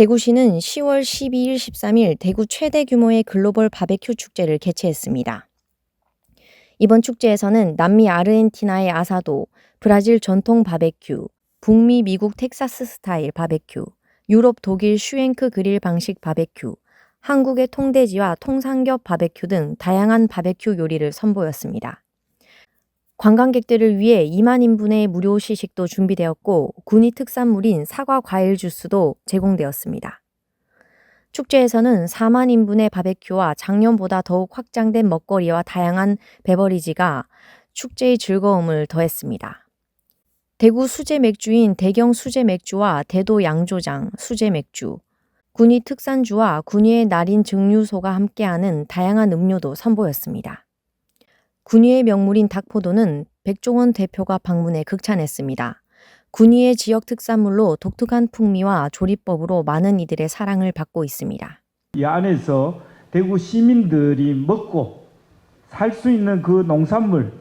대구시는 10월 12일, 13일 대구 최대 규모의 글로벌 바베큐 축제를 개최했습니다. 이번 축제에서는 남미 아르헨티나의 아사도, 브라질 전통 바베큐, 북미 미국 텍사스 스타일 바베큐, 유럽 독일 슈앵크 그릴 방식 바베큐, 한국의 통돼지와 통삼겹 바베큐 등 다양한 바베큐 요리를 선보였습니다. 관광객들을 위해 2만 인분의 무료 시식도 준비되었고 군이 특산물인 사과 과일 주스도 제공되었습니다. 축제에서는 4만 인분의 바베큐와 작년보다 더욱 확장된 먹거리와 다양한 베버리지가 축제의 즐거움을 더했습니다. 대구 수제 맥주인 대경 수제 맥주와 대도 양조장 수제 맥주, 군위 특산주와 군위의 날인 증류소가 함께하는 다양한 음료도 선보였습니다. 군위의 명물인 닭포도는 백종원 대표가 방문해 극찬했습니다. 군위의 지역 특산물로 독특한 풍미와 조리법으로 많은 이들의 사랑을 받고 있습니다. 이 안에서 대구 시민들이 먹고 살 수 있는 그 농산물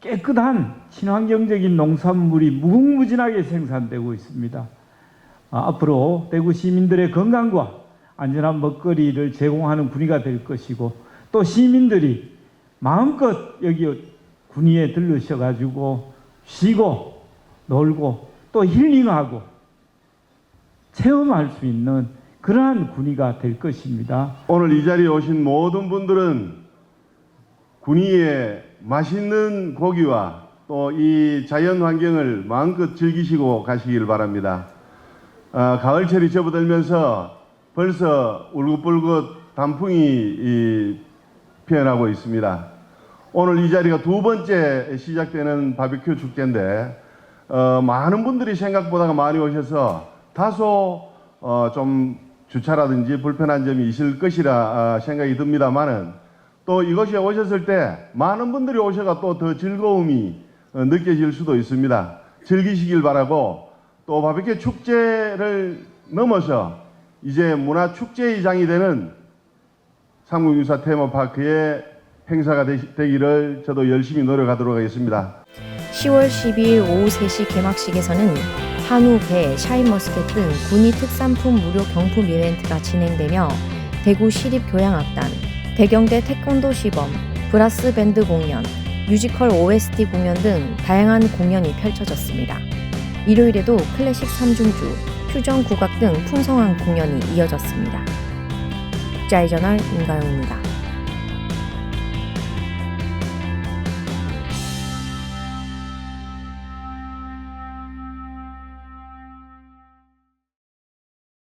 깨끗한 친환경적인 농산물이 무궁무진하게 생산되고 있습니다. 아, 앞으로 대구 시민들의 건강과 안전한 먹거리를 제공하는 군위가 될 것이고 또 시민들이 마음껏 여기 군위에 들르셔가지고 쉬고 놀고 또 힐링하고 체험할 수 있는 그러한 군위가 될 것입니다. 오늘 이 자리에 오신 모든 분들은 군위의 맛있는 고기와 또 이 자연 환경을 마음껏 즐기시고 가시길 바랍니다. 아, 가을철이 접어들면서 벌써 울긋불긋 단풍이 이, 피어나고 있습니다. 오늘 이 자리가 두 번째 시작되는 바비큐 축제인데 어, 많은 분들이 생각보다 많이 오셔서 다소 어, 좀 주차라든지 불편한 점이 있을 것이라 아, 생각이 듭니다만은 또 이것이 오셨을 때 많은 분들이 오셔가 또 더 즐거움이 어, 느껴질 수도 있습니다. 즐기시길 바라고 또 바비큐 축제를 넘어서 이제 문화 축제의장이 되는 삼국유사 테마파크의 행사가 되, 되기를 저도 열심히 노력하도록 하겠습니다. 10월 12일 오후 3시 개막식에서는 한우, 배, 샤인머스켓 등 군이 특산품 무료 경품 이벤트가 진행되며 대구 시립교향악단, 대경대 태권도 시범, 브라스 밴드 공연, 뮤지컬 OST 공연 등 다양한 공연이 펼쳐졌습니다. 일요일에도 클래식 3중주, 퓨전 국악 등 풍성한 공연이 이어졌습니다. 국자의 저널 임가영입니다.